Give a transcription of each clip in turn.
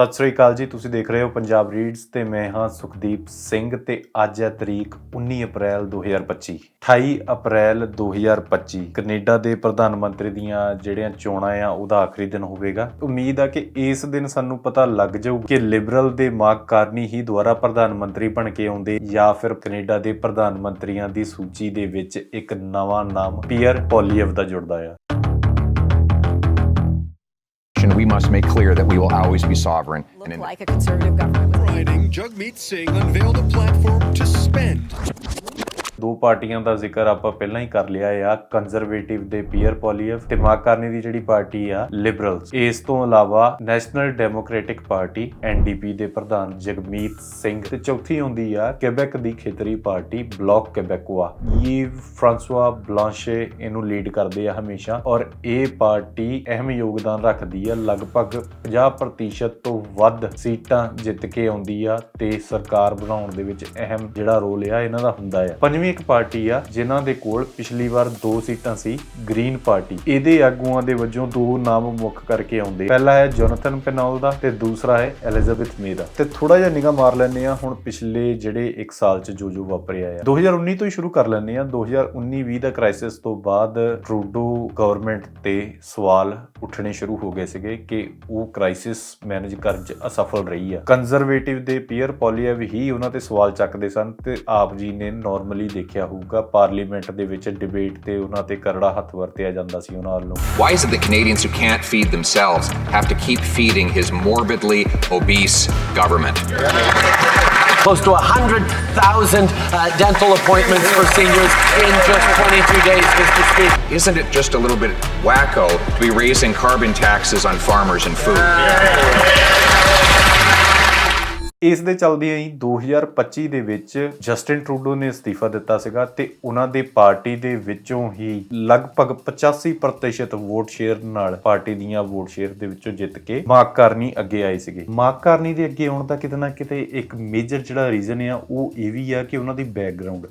ਸਤਿ ਸ੍ਰੀ ਅਕਾਲ ਜੀ, ਤੁਸੀਂ ਦੇਖ ਰਹੇ ਹੋ ਪੰਜਾਬ ਰੀਡਸ ਤੇ ਮੈਂ ਹਾਂ ਸੁਖਦੀਪ ਸਿੰਘ ਤੇ ਅੱਜ ਹੈ ਤਰੀਕ 19 ਅਪ੍ਰੈਲ 2025 28 ਅਪ੍ਰੈਲ 2025 ਕੈਨੇਡਾ ਦੇ ਪ੍ਰਧਾਨ ਮੰਤਰੀ ਦੀਆਂ ਜਿਹੜੀਆਂ ਚੋਣਾਂ ਆ, ਉਹਦਾ ਆਖਰੀ ਦਿਨ ਹੋਵੇਗਾ। ਉਮੀਦ ਆ ਕਿ ਇਸ ਦਿਨ ਸਾਨੂੰ ਪਤਾ ਲੱਗ ਜਾਊ ਕਿ ਲਿਬਰਲ ਦੇ ਮਾਰਕ ਕਾਰਨੀ ਹੀ ਦੁਆਰਾ ਪ੍ਰਧਾਨ ਮੰਤਰੀ ਬਣ ਕੇ ਆਉਂਦੇ ਜਾਂ ਫਿਰ ਕੈਨੇਡਾ ਦੇ ਪ੍ਰਧਾਨ ਮੰਤਰੀਆਂ ਦੀ ਸੂਚੀ ਦੇ ਵਿੱਚ ਇੱਕ ਨਵਾਂ ਨਾਮ ਪੀਅਰ ਪੋਲੀਅਵ ਦਾ ਜੁੜਦਾ ਆ। We must make clear that we will always be sovereign. look like a conservative government Riding, Jagmeet Singh unveiled a platform to spend ਦੋ ਪਾਰਟੀਆਂ ਦਾ ਜ਼ਿਕਰ ਆਪਾਂ ਪਹਿਲਾਂ ਹੀ ਕਰ ਲਿਆ ਆ ਕੰਜ਼ਰਵੇਟਿਵ ਦੇ ਪੀਅਰ ਪੋਲੀਅਵ ਤੇ ਮਾਰਕਾਰਨੀ ਦੀ ਜਿਹੜੀ ਪਾਰਟੀ ਆ ਲਿਬਰਲਸ ਇਸ ਤੋਂ ਇਲਾਵਾ ਨੈਸ਼ਨਲ ਡੈਮੋਕ੍ਰੈਟਿਕ ਪਾਰਟੀ ਐਨਡੀਪੀ ਦੇ ਪ੍ਰਧਾਨ ਜਗਮੀਤ ਸਿੰਘ ਤੇ ਚੌਥੀ ਹੁੰਦੀ ਆ ਕਿਬੈਕ ਦੀ ਖੇਤਰੀ ਪਾਰਟੀ ਬਲੌਕ ਕਿਬੈਕਵਾ ਇਹ ਫ੍ਰਾਂਸਵਾ ਬਲਾਂਸ਼ੇ ਇਹਨੂੰ ਲੀਡ ਕਰਦੇ ਆ ਹਮੇਸ਼ਾ ਔਰ ਇਹ ਪਾਰਟੀ ਅਹਿਮ ਯੋਗਦਾਨ ਰੱਖਦੀ ਆ, ਲਗਭਗ 50% ਤੋਂ ਵੱਧ ਸੀਟਾਂ ਜਿੱਤ ਕੇ ਆਉਂਦੀ ਆ ਤੇ ਸਰਕਾਰ ਬਣਾਉਣ ਦੇ ਵਿੱਚ ਅਹਿਮ ਜਿਹੜਾ ਰੋਲ ਆ, ਇਹਨਾਂ ਦਾ ਹੁੰਦਾ ਆ। ਪੰਜਵੀਂ ਇੱਕ ਪਾਰਟੀ ਆ, ਜਿਨ੍ਹਾਂ ਦੇ ਕੋਲ ਪਿਛਲੀ ਵਾਰ ਦੋ ਸੀਟਾਂ ਸੀ, ਗ੍ਰੀਨ ਪਾਰਟੀ। ਇਹਦੇ ਆਗੂਆਂ ਦੇ ਵਜੋਂ ਦੋ ਨਾਮ ਮੁੱਖ ਕਰਕੇ ਆਉਂਦੇ। ਪਹਿਲਾ ਹੈ ਜੋਨਥਨ ਪੈਨੋਲ ਦਾ ਤੇ ਦੂਸਰਾ ਹੈ ਐਲਿਜ਼ਾਬੈਥ ਮੇ ਦਾ। ਤੇ ਥੋੜਾ ਜਿਹਾ ਨਿਗਾਹ ਮਾਰ ਲੈਂਦੇ ਆ ਹੁਣ ਪਿਛਲੇ ਜਿਹੜੇ 1 ਸਾਲ ਚ ਜੋ ਜੋ ਵਾਪਰਿਆ ਆ। 2019 ਤੋਂ ਹੀ ਸ਼ੁਰੂ ਕਰ ਲੈਂਦੇ ਆ 2019-20 ਦਾ ਕ੍ਰਾਈਸਿਸ ਤੋਂ ਬਾਅਦ ਟਰੂਡੋ ਗਵਰਨਮੈਂਟ ਤੇ ਸਵਾਲ ਉੱਠਣੇ ਸ਼ੁਰੂ ਹੋ ਗਏ ਸੀਗੇ ਕਿ ਉਹ ਕ੍ਰਾਈਸਿਸ ਮੈਨੇਜ ਕਰਨ ਚ ਅਸਫਲ ਰਹੀ ਆ। ਕੰਜ਼ਰਵੇਟਿਵ ਦੇ ਪੀਅਰ ਪੋਲੀਅਵ ਹੀ ਉਹਨਾਂ ਤੇ ਸਵਾਲ ਚੱਕਦੇ ਸਨ ਤੇ ਆਪ ਜੀ ਨੇ ਨਾਰਮਲੀ ਦੇਖਿਆ ਹੋਊਗਾ ਪਾਰਲੀਮੈਂਟ ਦੇ ਵਿੱਚ ਡਿਬੇਟ ਤੇ ਉਹਨਾਂ ਤੇ ਕਰੜਾ ਹੱਥ ਵਰਤਿਆ ਜਾਂਦਾ ਸੀ ਉਹਨਾਂ ਵੱਲੋਂ Why is it that Canadians who can't feed themselves have to keep feeding his morbidly obese government? close to 100,000 uh, dental appointments for seniors in just 22 days, Mr. Speaker. Isn't it just a little bit wacko to be raising carbon taxes on farmers and food? ਇਸ ਦੇ ਚੱਲਦਿਆਂ ਹੀ 2025 ਦੇ ਵਿੱਚ Justin Trudeau ਨੇ ਅਸਤੀਫਾ ਦਿੱਤਾ ਸੀਗਾ ਤੇ ਉਹਨਾਂ ਦੇ ਪਾਰਟੀ ਦੇ ਵਿੱਚੋਂ ਹੀ ਲਗਭਗ 85% ਵੋਟ ਸ਼ੇਅਰ ਨਾਲ ਪਾਰਟੀ ਦੀਆਂ ਵੋਟ ਸ਼ੇਅਰ ਦੇ ਵਿੱਚੋਂ ਜਿੱਤ ਕੇ ਮਾਰਕ ਕਾਰਨੀ ਅੱਗੇ ਆਏ ਸੀਗੇ। ਮਾਰਕ ਕਾਰਨੀ ਦੇ ਅੱਗੇ ਆਉਣ ਦਾ ਕਿਤੇ ਨਾ ਕਿਤੇ ਇੱਕ ਮੇਜਰ ਜਿਹੜਾ ਰੀਜ਼ਨ ਆ, ਉਹ ਇਹ ਵੀ ਆ ਕਿ ਉਹਨਾਂ ਦੀ ਬੈਕਗ੍ਰਾਉਂਡ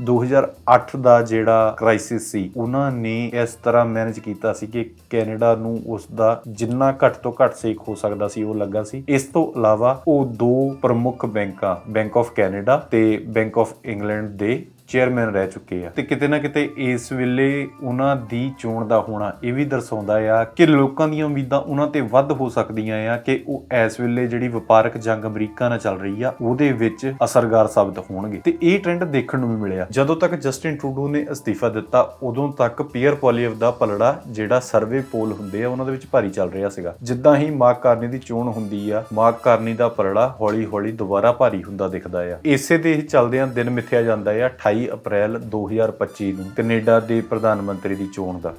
2008 ਦਾ ਜਿਹੜਾ ਕ੍ਰਾਈਸਿਸ ਸੀ, ਉਹਨਾਂ ਨੇ ਇਸ ਤਰ੍ਹਾਂ ਮੈਨੇਜ ਕੀਤਾ ਸੀ ਕਿ ਕੈਨੇਡਾ ਨੂੰ ਉਸ ਦਾ ਜਿੰਨਾ ਘੱਟ ਤੋਂ ਘੱਟ ਸੇਕ ਹੋ ਸਕਦਾ ਸੀ, ਉਹ ਲੱਗਾ ਸੀ। ਇਸ ਤੋਂ ਇਲਾਵਾ ਉਹ ਦੋ ਪ੍ਰਮੁੱਖ ਬੈਂਕਾਂ ਬੈਂਕ ਆਫ ਕੈਨੇਡਾ ਤੇ ਬੈਂਕ ਆਫ ਇੰਗਲੈਂਡ ਦੇ ਚੇਅਰਮੈਨ ਰਹਿ ਚੁੱਕੇ ਆ। ਤੇ ਕਿਤੇ ਨਾ ਕਿਤੇ ਇਸ ਵੇਲੇ ਉਹਨਾਂ ਦੀ ਚੋਣ ਦਾ ਹੋਣਾ ਇਹ ਵੀ ਦਰਸਾਉਂਦਾ ਆ ਕਿ ਲੋਕਾਂ ਦੀਆਂ ਉਮੀਦਾਂ ਉਹਨਾਂ ਤੇ ਵੱਧ ਹੋ ਸਕਦੀਆਂ ਆ ਕਿ ਉਹ ਇਸ ਵੇਲੇ ਜਿਹੜੀ ਵਪਾਰਕ ਜੰਗ ਅਮਰੀਕਾ ਨਾਲ ਚੱਲ ਰਹੀ ਆ, ਉਹਦੇ ਵਿੱਚ ਅਸਰਗਾਰ ਸਾਬਤ ਹੋਣਗੇ। ਤੇ ਇਹ ਟ੍ਰੈਂਡ ਦੇਖਣ ਨੂੰ ਵੀ ਮਿਲਿਆ। ਜਦੋਂ ਤੱਕ ਜਸਟਿਨ ਟਰੂਡੋ ਨੇ ਅਸਤੀਫਾ ਦਿੱਤਾ, ਉਦੋਂ ਤੱਕ ਪੀਅਰ ਪੋਲੀਅਵ ਦਾ ਪਲੜਾ ਜਿਹੜਾ ਸਰਵੇ ਪੋਲ ਹੁੰਦੇ ਆ, ਉਹਨਾਂ ਦੇ ਵਿੱਚ ਭਾਰੀ ਚੱਲ ਰਿਹਾ ਸੀਗਾ। ਜਿੱਦਾਂ ਹੀ ਮਾਰਕ ਕਾਰਨੀ ਦੀ ਚੋਣ ਹੁੰਦੀ ਆ, ਮਾਰਕ ਕਾਰਨੀ ਦਾ ਪਲੜਾ ਹੌਲੀ-ਹੌਲੀ ਦੁਬਾਰਾ ਭਾਰੀ ਹੁੰਦਾ ਦਿਖਦਾ ਆ। ਇਸੇ ਦੇ ਹੀ ਚੱਲਦਿਆਂ ਦਿਨ ਮਿੱਥਿਆ ਜਾਂਦਾ ਆ 28 ਅਪ੍ਰੈਲ 2025 ਨੂੰ ਕੈਨੇਡਾ ਦੇ ਪ੍ਰਧਾਨ ਮੰਤਰੀ ਦੀ ਚੋਣ ਦਾ।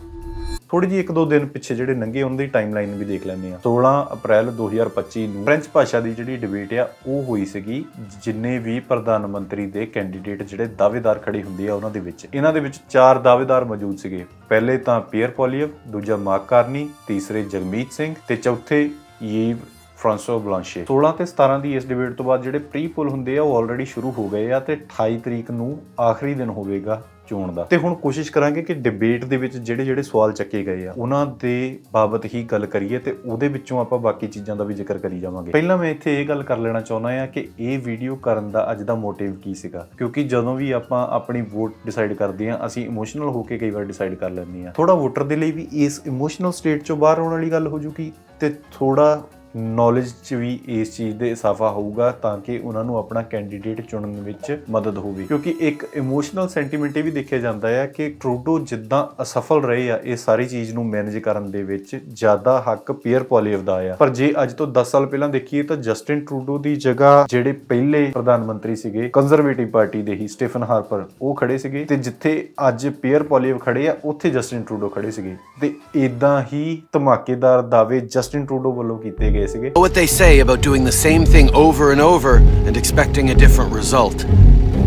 ਥੋੜੀ ਜਿਹੀ ਇੱਕ ਦੋ ਦਿਨ ਪਿੱਛੇ ਜਿਹੜੇ ਲੰਘੇ ਉਹਨਾਂ ਦੀ ਟਾਈਮਲਾਈਨ ਵੀ ਦੇਖ ਲੈਂਦੇ ਆ 16 ਅਪ੍ਰੈਲ 2025 ਨੂੰ ਫ੍ਰੈਂਚ ਭਾਸ਼ਾ ਦੀ ਜਿਹੜੀ ਡਿਬੇਟ ਆ, ਉਹ ਹੋਈ ਸੀਗੀ, ਜਿੰਨੇ ਵੀ ਪ੍ਰਧਾਨ ਮੰਤਰੀ ਦੇ ਕੈਂਡੀਡੇਟ ਜਿਹੜੇ ਦਾਅਵੇਦਾਰ ਖੜੇ ਹੁੰਦੇ ਆ ਉਹਨਾਂ ਦੇ ਵਿੱਚ। ਇਹਨਾਂ ਦੇ ਵਿੱਚ ਚਾਰ ਦਾਅਵੇਦਾਰ ਮੌਜੂਦ ਸੀਗੇ। ਪਹਿਲੇ ਤਾਂ ਪੀਅਰ ਪੋਲੀਅਵ, ਦੂਜਾ ਮਾਰਕ ਕਾਰਨੀ, ਤੀਸਰੇ ਜਗਮੀਤ ਸਿੰਘ ਤੇ ਚੌਥੇ ਯੀਵ ਫਰਾਂਸੋ ਬਲਾਂਸ਼ੇ। 16 ਤੇ 17 ਦੀ ਇਸ ਡਿਬੇਟ ਤੋਂ ਬਾਅਦ ਜਿਹੜੇ ਪ੍ਰੀ ਪੁਲ ਹੁੰਦੇ ਆ, ਉਹ ਆਲਰੇਡੀ ਸ਼ੁਰੂ ਹੋ ਗਏ ਆ ਤੇ 28 ਤਰੀਕ ਨੂੰ ਆਖਰੀ ਦਿਨ ਹੋਵੇਗਾ ਚੋਣ ਦਾ। ਤੇ ਹੁਣ ਕੋਸ਼ਿਸ਼ ਕਰਾਂਗੇ ਕਿ ਡਿਬੇਟ ਦੇ ਵਿੱਚ ਜਿਹੜੇ ਜਿਹੜੇ ਸਵਾਲ ਚੱਕੇ ਗਏ ਆ, ਉਹਨਾਂ ਦੇ ਬਾਬਤ ਹੀ ਗੱਲ ਕਰੀਏ ਤੇ ਉਹਦੇ ਵਿੱਚੋਂ ਆਪਾਂ ਬਾਕੀ ਚੀਜ਼ਾਂ ਦਾ ਵੀ ਜ਼ਿਕਰ ਕਰੀ ਜਾਵਾਂਗੇ। ਪਹਿਲਾਂ ਮੈਂ ਇੱਥੇ ਇਹ ਗੱਲ ਕਰ ਲੈਣਾ ਚਾਹੁੰਦਾ ਆ ਕਿ ਇਹ ਵੀਡੀਓ ਕਰਨ ਦਾ ਅੱਜ ਦਾ ਮੋਟਿਵ ਕੀ ਸੀਗਾ? ਕਿਉਂਕਿ ਜਦੋਂ ਵੀ ਆਪਾਂ ਆਪਣੀ ਵੋਟ ਡਿਸਾਈਡ ਕਰਦੇ ਆ, ਅਸੀਂ ਇਮੋਸ਼ਨਲ ਹੋ ਕੇ ਕਈ ਵਾਰ ਡਿਸਾਈਡ ਕਰ ਲੈਂਦੇ ਆ। ਥੋੜਾ ਵੋਟਰ ਦੇ ਲਈ ਵੀ ਇਸ ਇਮੋਸ਼ਨਲ ਸਟੇਟ ਚੋਂ ਬਾਹਰ ਆਉਣ ਵਾਲੀ ਗੱਲ ਹੋ ਜੂਗੀ ਤੇ ਥੋੜਾ ਨੌਲੇਜ 'ਚ ਵੀ ਇਸ ਚੀਜ਼ ਦੇ ਇਜ਼ਾਫਾ ਹੋਊਗਾ ਤਾਂ ਕਿ ਉਹਨਾਂ ਨੂੰ ਆਪਣਾ ਕੈਂਡੀਡੇਟ ਚੁਣਨ ਵਿੱਚ ਮਦਦ ਹੋਵੇ। ਕਿਉਂਕਿ ਇੱਕ ਇਮੋਸ਼ਨਲ ਸੈਂਟੀਮੈਂਟ ਇਹ ਵੀ ਦੇਖਿਆ ਜਾਂਦਾ ਹੈ ਕਿ ਟਰੂਡੋ ਜਿੱਦਾਂ ਅਸਫਲ ਰਹੇ ਆ, ਇਹ ਸਾਰੀ ਚੀਜ਼ ਨੂੰ ਮੈਨੇਜ ਕਰਨ ਦੇ ਵਿੱਚ ਜ਼ਿਆਦਾ ਹੱਕ ਪੀਅਰ ਪੋਲੀਅਵ ਦਾ ਆ। ਪਰ ਜੇ ਅੱਜ ਤੋਂ 10 ਸਾਲ ਪਹਿਲਾਂ ਦੇਖੀਏ ਤਾਂ ਜਸਟਿਨ ਟਰੂਡੋ ਦੀ ਜਗ੍ਹਾ ਜਿਹੜੇ ਪਹਿਲੇ ਪ੍ਰਧਾਨ ਮੰਤਰੀ ਸੀਗੇ ਕੰਜ਼ਰਵੇਟਿਵ ਪਾਰਟੀ ਦੇ ਹੀ ਸਟੀਫਨ ਹਾਰਪਰ ਉਹ ਖੜੇ ਸੀਗੇ ਤੇ ਜਿੱਥੇ ਅੱਜ ਪੀਅਰ ਪੋਲੀਵ ਖੜੇ ਆ, ਉੱਥੇ ਜਸਟਿਨ ਟਰੂਡੋ ਖੜੇ ਸੀਗੇ। ਤੇ ਇਦਾਂ ਹੀ ਧਮਾਕੇਦਾਰ ਦਾਅਵੇ ਜਸਟਿਨ ਟਰੂਡੋ ਵੱਲੋਂ ਕੀਤੇ ਗਏ ਸੀਗੇ What they say about doing the same thing over and over and expecting a different result.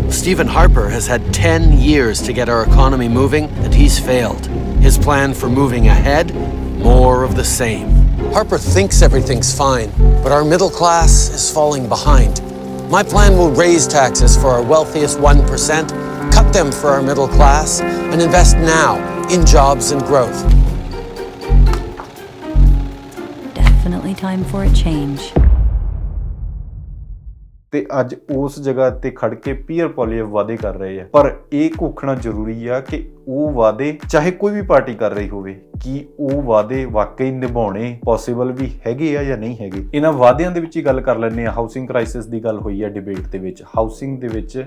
Stephen Harper has had 10 years to get our economy moving, and he's failed. His plan for moving ahead? More of the same. Harper thinks everything's fine, but our middle class is falling behind. My plan will raise taxes for our wealthiest 1%, cut them for our middle class, and invest now in jobs and growth. definitely time for a change. ਤੇ ਅੱਜ ਉਸ ਜਗ੍ਹਾ ਤੇ ਖੜ ਕੇ peer ਪੋਲੀਅ ਵਾਅਦੇ ਕਰ ਰਹੇ ਆ ਪਰ ਇਹ ਘੋਖਣਾ ਜ਼ਰੂਰੀ ਆ ਕਿ ਉਹ ਵਾਅਦੇ ਚਾਹੇ ਕੋਈ ਵੀ ਪਾਰਟੀ ਕਰ ਰਹੀ ਹੋਵੇ, ਕਿ ਉਹ ਵਾਅਦੇ ਵਾਕਈ ਨਿਭਾਉਣੇ ਪੋਸੀਬਲ ਵੀ ਹੈਗੇ ਆ ਜਾਂ ਨਹੀਂ ਹੈਗੇ? ਇਹਨਾਂ ਵਾਅਦਿਆਂ ਦੇ ਵਿੱਚ ਹੀ ਗੱਲ ਕਰ ਲੈਂਦੇ ਆ ਹਾਊਸਿੰਗ ਕ੍ਰਾਈਸਿਸ ਦੀ ਗੱਲ ਹੋਈ ਆ ਡਿਬੇਟ ਦੇ ਵਿੱਚ। ਹਾਊਸਿੰਗ ਦੇ ਵਿੱਚ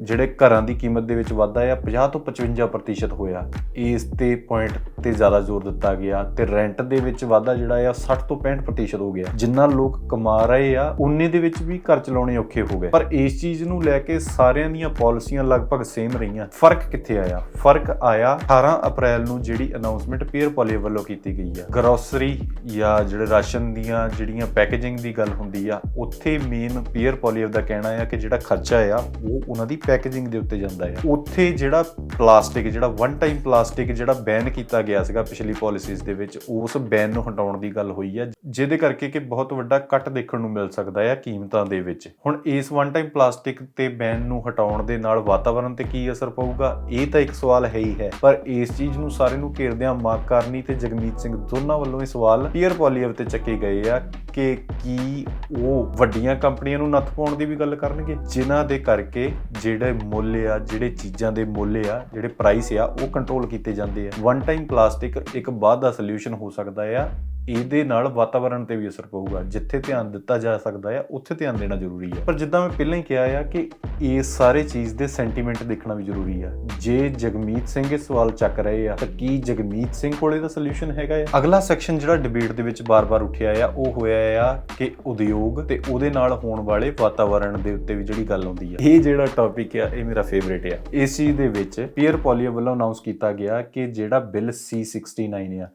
ਜਿਹੜੇ ਘਰਾਂ ਦੀ ਕੀਮਤ ਦੇ ਵਿੱਚ ਵਾਧਾ ਆ 50 ਤੋਂ 55% ਹੋਇਆ। ਇਸ ਤੇ ਪੁਆਇੰਟ ਤੇ ਜ਼ਿਆਦਾ ਜ਼ੋਰ ਦਿੱਤਾ ਗਿਆ ਤੇ ਰੈਂਟ ਦੇ ਵਿੱਚ ਵਾਧਾ ਜਿਹੜਾ ਆ 60 ਤੋਂ 65% ਹੋ ਗਿਆ। ਜਿੰਨਾ ਲੋਕ ਕਮਾ ਰਹੇ ਆ, ਉਨੇ ਦੇ ਵਿੱਚ ਵੀ ਘਰ ਚਲਾਉਣੇ ਔਖੇ ਹੋ ਗਏ। ਪਰ ਇਸ ਚੀਜ਼ ਨੂੰ ਲੈ ਕੇ ਸਾਰਿਆਂ ਦੀਆਂ ਪਾਲਿਸੀਆਂ ਲਗਭਗ ਸੇਮ ਰਹੀਆਂ। ਫ਼ਰਕ ਕਿੱਥੇ ਆਇਆ? ਫ਼ਰਕ ਆਇਆ 18 ਅਪ੍ਰੈਲ ਨੂੰ ਜਿਹੜੀ ਅਨਾਉਂਸਮੈਂਟ ਪੀਅਰ ਪੋਲੀ ਵੱਲੋਂ ਕੀਤੀ ਗਈ ਆ। ਗਰੋਸਰੀ ਜਾਂ ਜਿਹੜੇ ਰਾਸ਼ਨ ਦੀਆਂ ਜਿਹੜੀਆਂ ਪੈਕੇਜਿੰਗ ਦੀ ਗੱਲ ਹੁੰਦੀ ਆ, ਉੱਥੇ ਮੇਨ ਪੀਅਰ ਪੋਲੀਵ ਦਾ ਕਹਿਣਾ ਆ ਕਿ ਜਿਹੜਾ ਖਰਚਾ ਆ, ਉਹ ਉਹਨਾਂ ਦੀ ਪੈਕੇਜਿੰਗ ਦੇ ਉੱਤੇ ਜਾਂਦਾ ਆ। ਉੱਥੇ ਜਿਹੜਾ ਪਲਾਸਟਿਕ ਜਿਹੜਾ ਵਨ ਟਾਈਮ ਪਲਾਸਟਿਕ ਜਿਹੜਾ ਬੈਨ ਕੀਤਾ ਗਿਆ ਸੀਗਾ ਪਿਛਲੀ ਪਾਲਿਸੀਜ਼ ਦੇ ਵਿੱਚ, ਉਸ ਬੈਨ ਨੂੰ ਹਟਾਉਣ ਦੀ ਗੱਲ ਹੋਈ ਆ, ਜਿਹਦੇ ਕਰਕੇ ਕਿ ਬਹੁਤ ਵੱਡਾ ਕੱਟ ਦੇਖਣ ਨੂੰ ਮਿਲ ਸਕਦਾ ਆ ਕੀਮਤਾਂ ਦੇ ਵਿੱਚ। ਹੁਣ ਇਸ ਵਨ ਟਾਈਮ ਪਲਾਸਟਿਕ ਤੇ ਬੈਨ ਨੂੰ ਹਟਾਉਣ ਦੇ ਨਾਲ ਵਾਤਾਵਰਣ ਤੇ ਕੀ ਅਸਰ ਪਊਗਾ? ਇਹ ਤਾਂ ਇੱਕ ਸਵਾਲ ਹੈ ਹੀ ਹੈ। ਪਰ ਇਸ ਚੀਜ਼ ਨੂੰ ਸਾਰੇ ਨੂੰ ਘੇਰਦਿਆਂ ਮਾਰਕ ਕਰਨੀ ਤੇ ਜਗਮੀਤ ਸਿੰਘ ਦੋਨਾਂ ਵੱਲੋਂ ਇਹ ਸਵਾਲ ਪੀਅਰ ਪੋਲੀਅਰ ਤੇ ਚੱਕੇ ਗਏ ਆ ਕਿ ਕੀ ਉਹ ਵੱਡੀਆਂ ਕੰਪਨੀਆਂ ਨੂੰ ਨੱਥ ਪਾਉਣ ਦੀ ਵੀ ਗੱਲ ਕਰਨਗੇ? ਜਿਨ੍ਹਾਂ ਦੇ ਕਰਕੇ ਜਿਹੜੇ ਮੁੱਲ ਆ, ਜਿਹੜੇ ਚੀਜ਼ਾਂ ਦੇ ਮੁੱਲ ਆ, ਜਿਹੜੇ ਪ੍ਰਾਈਸ ਆ, ਉਹ ਕੰਟਰੋਲ ਕੀਤੇ ਜਾਂਦੇ ਆ। ਵਨ ਟਾਈਮ ਪਲਾਸਟਿਕ ਇੱਕ ਬਾਅਦ ਦਾ ਸੋਲੂਸ਼ਨ ਹੋ ਸਕਦਾ ਆ। ਇਹਦੇ ਨਾਲ ਵਾਤਾਵਰਣ ਤੇ ਵੀ ਅਸਰ ਪਊਗਾ। ਜਿੱਥੇ ਧਿਆਨ ਦਿੱਤਾ ਜਾ ਸਕਦਾ ਆ, ਉੱਥੇ ਧਿਆਨ ਦੇਣਾ ਜ਼ਰੂਰੀ ਹੈ ਪਰ ਜਿੱਦਾਂ ਮੈਂ ਪਹਿਲਾਂ ਹੀ ਕਿਹਾ ਆ ਕਿ ਇਹ ਸਾਰੇ ਚੀਜ਼ ਦੇ ਸੈਂਟੀਮੈਂਟ ਦੇਖਣਾ ਵੀ ਜ਼ਰੂਰੀ ਆ। ਜੇ ਜਗਮੀਤ ਸਿੰਘ ਇਹ ਸਵਾਲ ਚੱਕ ਰਹੇ ਆ, ਤਾਂ ਕੀ ਜਗਮੀਤ ਸਿੰਘ ਕੋਲੇ ਦਾ ਸੋਲੂਸ਼ਨ ਹੈਗਾ ਆ? ਅਗਲਾ ਸੈਕਸ਼ਨ ਜਿਹੜਾ ਡਿਬੇਟ ਦੇ ਵਿੱਚ ਬਾਰ-ਬਾਰ ਉੱਠਿਆ ਆ, ਉਹ ਹੋਇਆ ਆ ਕਿ ਉਦਯੋਗ ਤੇ ਉਹਦੇ ਨਾਲ ਹੋਣ ਵਾਲੇ ਵਾਤਾਵਰਣ ਦੇ ਉੱਤੇ ਵੀ ਜਿਹੜੀ ਗੱਲ ਆਉਂਦੀ ਆ। ਇਹ ਜਿਹੜਾ ਟੌਪਿਕ ਆ, ਇਹ ਮੇਰਾ ਫੇਵਰੇਟ ਆ। ਇਸ ਚੀਜ਼ ਦੇ ਵਿੱਚ ਪੀਅਰ ਪੋਲੀਆ ਵੱਲੋਂ ਅਨਾਉਂਸ ਕੀਤਾ ਗਿਆ ਕਿ ਜਿਹੜਾ ਬਿੱਲ C69 ਆ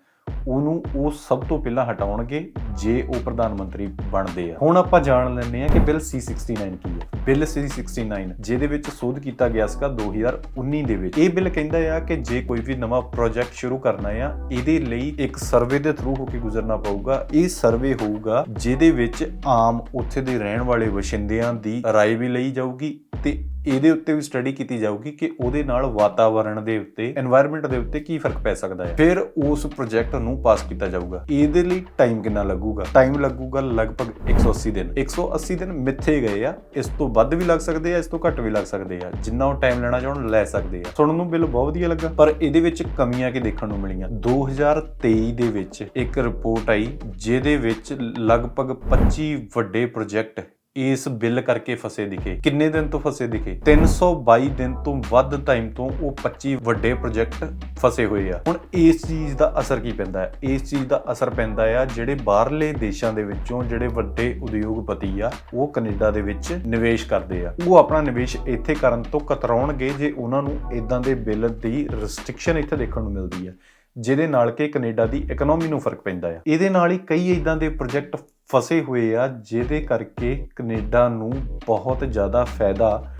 ਉਹਨੂੰ ਉਹ ਸਭ ਤੋਂ ਪਹਿਲਾਂ ਹਟਾਉਣਗੇ ਜੇ ਉਹ ਪ੍ਰਧਾਨ ਮੰਤਰੀ ਬਣਦੇ ਆ ਹੁਣ ਆਪਾਂ ਜਾਣ ਲੈਂਦੇ ਆ ਕਿ ਬਿੱਲ C69 ਕੀ ਹੈ ਬਿੱਲ C69 ਜਿਹਦੇ ਵਿੱਚ ਸੋਧ ਕੀਤਾ ਗਿਆ ਸੀਗਾ 2019 ਦੇ ਵਿੱਚ ਇਹ ਬਿੱਲ ਕਹਿੰਦਾ ਆ ਕਿ ਜੇ ਕੋਈ ਵੀ ਨਵਾਂ ਪ੍ਰੋਜੈਕਟ ਸ਼ੁਰੂ ਕਰਨਾ ਆ ਇਹਦੇ ਲਈ ਇੱਕ ਸਰਵੇ ਦੇ ਥਰੂ ਹੋ ਕੇ ਗੁਜ਼ਰਨਾ ਪਊਗਾ ਇਹ ਸਰਵੇ ਹੋਊਗਾ ਜਿਹਦੇ ਵਿੱਚ ਆਮ ਉੱਥੇ ਦੇ ਰਹਿਣ ਵਾਲੇ ਵਸਿੰਦਿਆਂ ਦੀ رائے ਵੀ ਲਈ ਜਾਊਗੀ ਤੇ ਇਹਦੇ ਉੱਤੇ ਵੀ ਸਟੱਡੀ ਕੀਤੀ ਜਾਊਗੀ ਕਿ ਉਹਦੇ ਨਾਲ ਵਾਤਾਵਰਣ ਦੇ ਉੱਤੇ এনवायरमेंट ਦੇ ਉੱਤੇ ਕੀ ਫ਼ਰਕ ਪੈ ਸਕਦਾ ਹੈ। ਫਿਰ ਉਸ ਪ੍ਰੋਜੈਕਟ ਨੂੰ ਪਾਸ ਕੀਤਾ ਜਾਊਗਾ। ਇਹਦੇ ਲਈ ਟਾਈਮ ਕਿੰਨਾ ਲੱਗੂਗਾ? ਟਾਈਮ ਲੱਗੂਗਾ ਲਗਭਗ 180 ਦਿਨ। 180 ਦਿਨ ਮਿੱਥੇ ਗਏ ਆ। ਇਸ ਤੋਂ ਵੱਧ ਵੀ ਲੱਗ ਸਕਦੇ ਆ, ਇਸ ਤੋਂ ਘੱਟ ਵੀ ਲੱਗ ਸਕਦੇ ਆ। ਜਿੰਨਾ ਉਹ ਟਾਈਮ ਲੈਣਾ ਚਾਹੁਣ, ਲੈ ਸਕਦੇ ਆ। ਸੁਣਨ ਨੂੰ ਬਿੱਲ ਬਹੁਤ ਵਧੀਆ ਲੱਗਾ, ਪਰ ਇਹਦੇ ਵਿੱਚ ਕਮੀਆਂ ਕੀ ਦੇਖਣ ਨੂੰ ਮਿਲੀਆਂ? 2023 ਦੇ ਵਿੱਚ ਇੱਕ ਰਿਪੋਰਟ ਆਈ, ਜਿਹਦੇ ਵਿੱਚ ਲਗਭਗ 25 ਵੱਡੇ ਪ੍ਰੋਜੈਕਟ ਇਸ ਬਿੱਲ ਕਰਕੇ ਫਸੇ ਦਿਖੇ। ਕਿੰਨੇ ਦਿਨ ਤੋਂ ਫਸੇ ਦਿਖੇ? 322 ਦਿਨ ਤੋਂ ਵੱਧ ਟਾਈਮ ਤੋਂ ਉਹ 25 ਵੱਡੇ ਪ੍ਰੋਜੈਕਟ ਫਸੇ ਹੋਏ ਆ। ਹੁਣ ਇਸ ਚੀਜ਼ ਦਾ ਅਸਰ ਕੀ ਪੈਂਦਾ ਹੈ? ਇਸ ਚੀਜ਼ ਦਾ ਅਸਰ ਪੈਂਦਾ ਆ, ਜਿਹੜੇ ਬਾਹਰਲੇ ਦੇਸ਼ਾਂ ਦੇ ਵਿੱਚੋਂ ਜਿਹੜੇ ਵੱਡੇ ਉਦਯੋਗਪਤੀ ਆ, ਉਹ ਕੈਨੇਡਾ ਦੇ ਵਿੱਚ ਨਿਵੇਸ਼ ਕਰਦੇ ਆ। ਉਹ ਆਪਣਾ ਨਿਵੇਸ਼ ਇੱਥੇ ਕਰਨ ਤੋਂ ਕਤਰਾਉਣਗੇ ਜੇ ਉਹਨਾਂ ਨੂੰ ਇਦਾਂ ਦੇ ਬਿੱਲ ਦੀ ਰੈਸਟ੍ਰਿਕਸ਼ਨ ਇੱਥੇ ਦੇਖਣ ਨੂੰ ਮਿਲਦੀ ਆ। ਜਿਹਦੇ ਨਾਲ ਕਿ ਕੈਨੇਡਾ ਦੀ ਇਕਨੋਮੀ ਨੂੰ ਫ਼ਰਕ ਪੈਂਦਾ ਆ। ਇਹਦੇ ਨਾਲ ਹੀ ਕਈ ਇਦਾਂ ਦੇ ਪ੍ਰੋਜੈਕਟ ਫਸੇ ਹੋਏ ਆ, ਜਿਹਦੇ ਕਰਕੇ ਕੈਨੇਡਾ ਨੂੰ ਬਹੁਤ ਜ਼ਿਆਦਾ ਫਾਇਦਾ